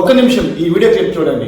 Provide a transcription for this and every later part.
ఒక్క నిమిషం ఈ వీడియో క్లిప్ చూడండి.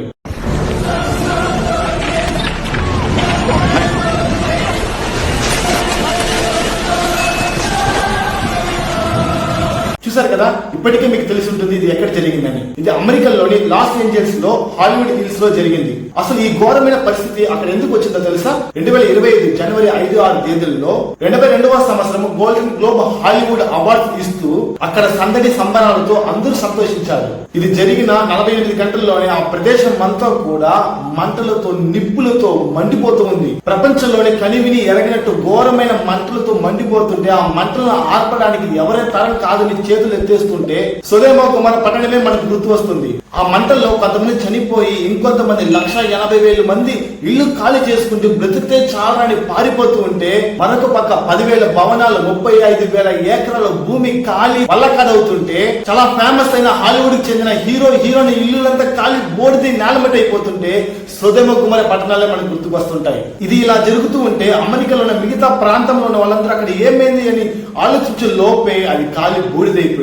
చూసారు కదా? ఇప్పటికే మీకు తెలిసి ఉంటుంది ఇది ఎక్కడ జరిగిందని. ఇది అమెరికాలోని లాస్ ఏంజల్స్లో హాలీవుడ్ హిల్స్లో జరిగింది. అసలు ఈ ఘోరమైన పరిస్థితి అక్కడ ఎందుకు వచ్చిందో తెలుసా? రెండు వేల ఇరవై ఐదు జనవరి ఐదు ఆరు తేదీల్లో ఎనభై రెండవ సంవత్సరం గోల్డెన్ గ్లోబ్ హాలీవుడ్ అవార్డ్స్ ఇస్తూ అక్కడ సందడి సంబరాలతో అందరూ సంతోషించారు. ఇది జరిగిన నలభై ఎనిమిది గంటల్లోనే ఆ ప్రదేశం అంతా కూడా మంటలతో నిప్పులతో మండిపోతూ ఉంది. ప్రపంచంలోనే కనివిని ఎరగినట్టు ఘోరమైన మంటలతో మండిపోతుంటే ఆ మంటలను ఆర్పడానికి ఎవరే తరం కాదని చేతులు ఎత్తేస్తుంటే సులేమా కుమార్ పట్టణమే మనకు గుర్తు వస్తుంది. ఆ మంటల్లో కొంతమంది చనిపోయి ఇంకొంతమంది లక్ష ఎనభై వేల మంది ఇల్లు ఖాళీ చేసుకుంటూ బ్రతికితే చాలని పారిపోతూ ఉంటే మరొక పక్క పదివేల భవనాలు ముప్పై ఐదు వేల ఏకరాల భూమి ఖాళీ వల్లకదవుతుంటే చాలా ఫేమస్ అయిన హాలీవుడ్కి చెందిన హీరో హీరోని ఇల్లులంతా ఖాళీ బోడిది నేలమట్ అయిపోతుంటే సుధమ కుమారి పట్టణాలే మనకు గుర్తుకొస్తుంటాయి. ఇది ఇలా జరుగుతూ ఉంటే అమెరికాలో ఉన్న మిగతా ప్రాంతంలో ఉన్న వాళ్ళందరూ అక్కడ ఏమైంది అని ఆలోచించే లోపే అది ఖాళీ బూడిదైపోయింది.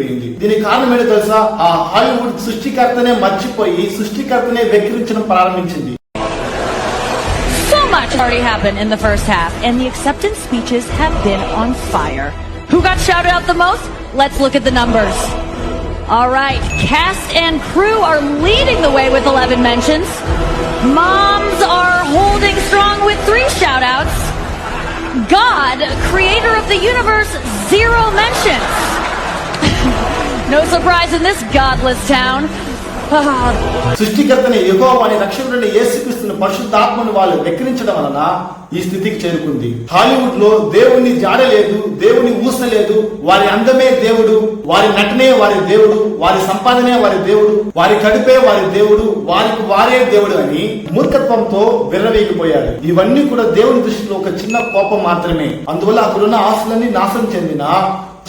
దీనికి కారణం ఏంటో తెలుసా ఆ హాలీవుడ్ సృష్టికర్తనే మర్చిపోయి సృష్టికర్తనే వెక్కిరించడం ప్రారంభించింది So much already happened in the first half, and the acceptance speeches have been on fire. Who got shouted out the most? Let's look at the numbers. All right, cast and crew are leading the way with 11 mentions. Moms are holding strong with three shout outs. God, creator of the universe, zero mentions. No surprise in this godless town. Ah, సృష్టికర్తని యెహోవాని రక్షకుడిని యేసుక్రీస్తుని పరిశుద్ధాత్మను వాళ్ళు వెక్కిరించడం వలన ఈ స్థితికి చేరుకుంది. హాలీవుడ్లో దేవుణ్ణి జాడలేదు దేవుని ఊసలేదు వారి అందమే దేవుడు వారి నటనే వారి దేవుడు వారి సంపాదనే వారి దేవుడు వారి కడుపే వారి దేవుడు వారికి వారే దేవుడు అని మూర్ఖత్వంతో విర్రవేగిపోయారు ఇవన్నీ కూడా దేవుని దృష్టిలో ఒక చిన్న కోపం మాత్రమే. అందువల్ల అక్కడున్న ఆస్తులన్నీ నాశనం చెందిన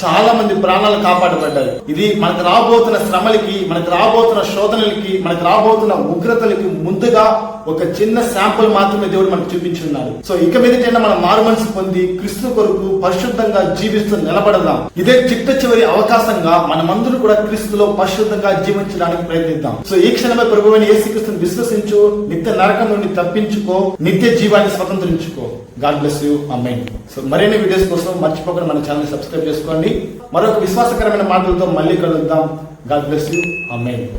చాలా మంది ప్రాణాలు కాపాడబడ్డాయి ఇది మనకు రాబోతున్న శ్రమలకి మనకు రాబోతున్న శోధనలకి మనకు రాబోతున్న ఉగ్రతలకి ముందుగా ఒక చిన్న శాంపుల్ మాత్రమే దేవుడు మనకు చూపించున్నాడు. సో ఇక మీదటైనా మనం మారు మనసు పొంది క్రీస్తు కొరకు పరిశుద్ధంగా జీవిస్తూ నిలబడదాం. ఇదే చిట్ట చివరి అవకాశంగా మనమందరూ కూడా క్రీస్తులో పరిశుద్ధంగా జీవించడానికి ప్రయత్నిద్దాం. సో ఈ క్షణమే ప్రభువైన యేసుక్రీస్తుని విశ్వసించు నిత్య నరకం నుండి తప్పించుకో నిత్య జీవాన్ని స్వతంత్రించుకో. God bless you. అమ్మాయి సో మరిన్ని వీడియోస్ కోసం మర్చిపోకుండా మన ఛానల్ సబ్స్క్రైబ్ చేసుకోండి. మరొక విశ్వాసకరమైన మాటలతో మళ్ళీ కలుద్దాం. God bless you. అమ్మే